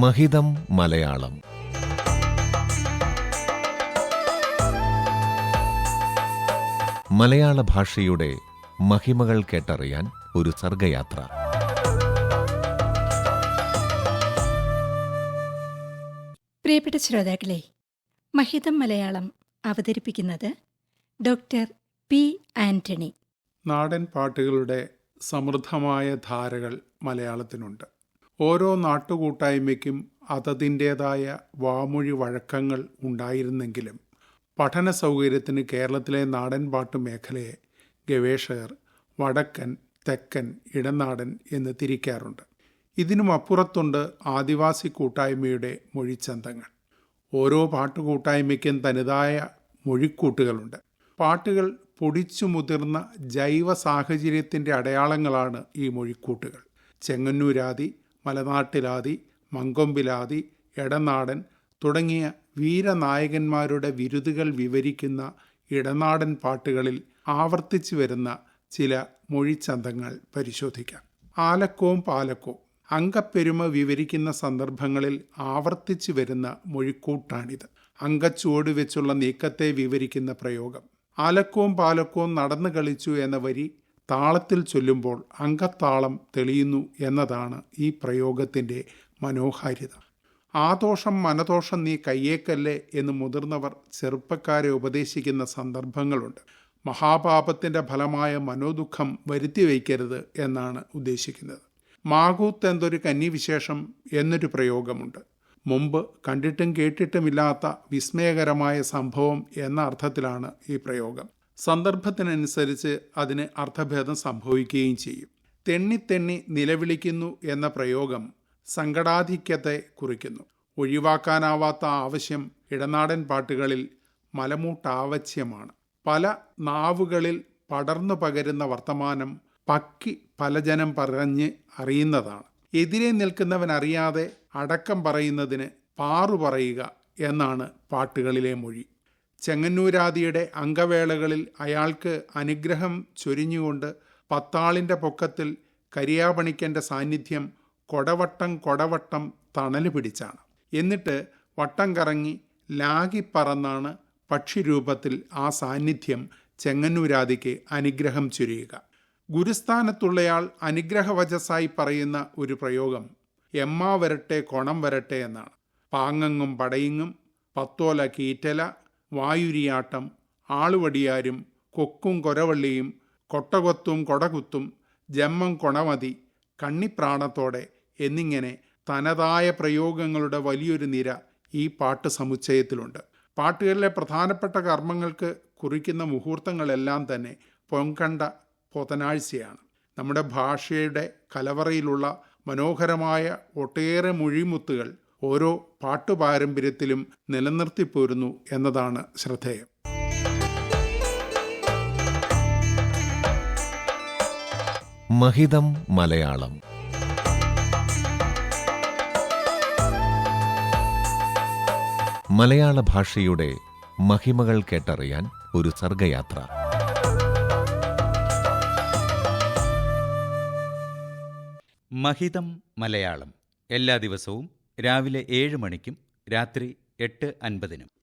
മഹിതം മലയാളം. മലയാള ഭാഷയുടെ മഹിമകൾ കേട്ടറിയാൻ ഒരു സർഗയാത്ര. പ്രിയപ്പെട്ട ശ്രോതാക്കളെ മഹിതം മലയാളം അവതരിപ്പിക്കുന്നത് ഡോക്ടർ പി ആന്റണി. നാടൻ പാട്ടുകളുടെ സമൃദ്ധമായ ധാരകൾ മലയാളത്തിനുണ്ട്. ഓരോ നാട്ടുകൂട്ടായ്മയ്ക്കും അതതിന്റേതായ വാമൊഴി വഴക്കങ്ങൾ ഉണ്ടായിരുന്നെങ്കിലും പഠന സൗകര്യത്തിന് കേരളത്തിലെ നാടൻ പാട്ട് മേഖലയെ ഗവേഷകർ വടക്കൻ തെക്കൻ ഇടനാടൻ എന്ന് തിരിക്കാറുണ്ട്. ഇതിനും അപ്പുറത്തുണ്ട് ആദിവാസി കൂട്ടായ്മയുടെ മൊഴിച്ചന്തങ്ങൾ. ഓരോ പാട്ടുകൂട്ടായ്മയ്ക്കും തനതായ മൊഴിക്കൂട്ടുകളുണ്ട്. പാട്ടുകൾ പൊടിച്ചു മുതിർന്ന ജൈവ സാഹചര്യത്തിന്റെ അടയാളങ്ങളാണ് ഈ മൊഴിക്കൂട്ടുകൾ. ചെങ്ങന്നൂരാതി മലനാട്ടിലാതി മങ്കൊമ്പിലാതി എടനാടൻ തുടങ്ങിയ വീരനായകന്മാരുടെ വിരുതുകൾ വിവരിക്കുന്ന ഇടനാടൻ പാട്ടുകളിൽ ആവർത്തിച്ചു വരുന്ന ചില മൊഴിച്ചന്തങ്ങൾ പരിശോധിക്കാം. ആലക്കോം പാലക്കോം. അങ്കപ്പെരുമ വിവരിക്കുന്ന സന്ദർഭങ്ങളിൽ ആവർത്തിച്ചു വരുന്ന മൊഴിക്കൂട്ടാണിത്. അങ്കച്ചുവട് വെച്ചുള്ള നീക്കത്തെ വിവരിക്കുന്ന പ്രയോഗം. ആലക്കോം പാലക്കോം നടന്നു കളിച്ചു എന്ന വരി താളത്തിൽ ചൊല്ലുമ്പോൾ അങ്കത്താളം തെളിയുന്നു എന്നതാണ് ഈ പ്രയോഗത്തിന്റെ മനോഹാരിത. ആദോഷം മനദോഷം നീ കയ്യേക്കല്ലേ എന്ന് മുതിർന്നവർ ചെറുപ്പക്കാരെ ഉപദേശിക്കുന്ന സന്ദർഭങ്ങളുണ്ട്. മഹാപാപത്തിന്റെ ഫലമായ മനോദുഃഖം വരുത്തി വയ്ക്കരുത് എന്നാണ് ഉദ്ദേശിക്കുന്നത്. മാകൂത്ത് എന്തൊരു കന്നിവിശേഷം എന്നൊരു പ്രയോഗമുണ്ട്. മുമ്പ് കണ്ടിട്ടും കേട്ടിട്ടുമില്ലാത്ത വിസ്മയകരമായ സംഭവം എന്ന അർത്ഥത്തിലാണ് ഈ പ്രയോഗം. സന്ദർഭത്തിനനുസരിച്ച് അതിന് അർത്ഥഭേദം സംഭവിക്കുകയും ചെയ്യും. തെണ്ണി തെണ്ണി നിലവിളിക്കുന്നു എന്ന പ്രയോഗം സങ്കടാധിക്യത്തെ കുറിക്കുന്നു. ഒഴിവാക്കാനാവാത്ത ആവശ്യം ഇടനാടൻ പാട്ടുകളിൽ മലമൂട്ടാവശ്യമാണ്. പല നാവുകളിൽ പടർന്നു പകരുന്ന വർത്തമാനം പക്കി പലജനം പറഞ്ഞ് അറിയുന്നതാണ്. എതിരെ നിൽക്കുന്നവൻ അറിയാതെ അടക്കം പറയുന്നതിന് പാറു പറയുക എന്നാണ് പാട്ടുകളിലെ മൊഴി. ചെങ്ങന്നൂരാദിയുടെ അംഗവേളകളിൽ അയാൾക്ക് അനുഗ്രഹം ചൊരിഞ്ഞുകൊണ്ട് പത്താളിന്റെ പൊക്കത്തിൽ കരിയാപണിക്കന്റെ സാന്നിധ്യം കൊടവട്ടം കൊടവട്ടം തണൽ പിടിച്ചാണ്. എന്നിട്ട് വട്ടം കറങ്ങി ലാഗിപ്പറന്നാണ് പക്ഷിരൂപത്തിൽ ആ സാന്നിധ്യം ചെങ്ങന്നൂരാദിക്ക് അനുഗ്രഹം ചൊരിയുക. ഗുരുസ്ഥാനത്തുള്ളയാൾ അനുഗ്രഹവചസായി പറയുന്ന ഒരു പ്രയോഗം എമ്മാ വരട്ടെ കൊണം വരട്ടെ എന്നാണ്. പാങ്ങങ്ങും പടയിങ്ങും പത്തോല കീറ്റല വായുരിയാട്ടം ആളുവടിയാരും കൊക്കും കൊരവള്ളിയും കൊട്ടകൊത്തും കൊടകുത്തും ജമ്മം കൊണമതി കണ്ണിപ്രാണത്തോടെ എന്നിങ്ങനെ തനതായ പ്രയോഗങ്ങളുടെ വലിയൊരു നിര ഈ പാട്ട് സമുച്ചയത്തിലുണ്ട്. പാട്ടുകളിലെ പ്രധാനപ്പെട്ട കർമ്മങ്ങൾക്ക് കുറിക്കുന്ന മുഹൂർത്തങ്ങളെല്ലാം തന്നെ പൊൻകണ്ട പൊതനാഴ്ചയാണ് നമ്മുടെ ഭാഷയുടെ കലവറയിലുള്ള മനോഹരമായ ഒട്ടേറെ മൊഴിമുത്തുകൾ ഓരോ പാട്ടുപാരമ്പര്യത്തിലും നിലനിർത്തിപ്പോരുന്നു എന്നതാണ് ശ്രദ്ധേയം. മഹിതം മലയാളം. മലയാള ഭാഷയുടെ മഹിമകൾ കേട്ടറിയാൻ ഒരു സർഗയാത്ര. മഹിതം മലയാളം എല്ലാ ദിവസവും രാവിലെ ഏഴ് മണിക്കും രാത്രി എട്ട് അൻപതിനും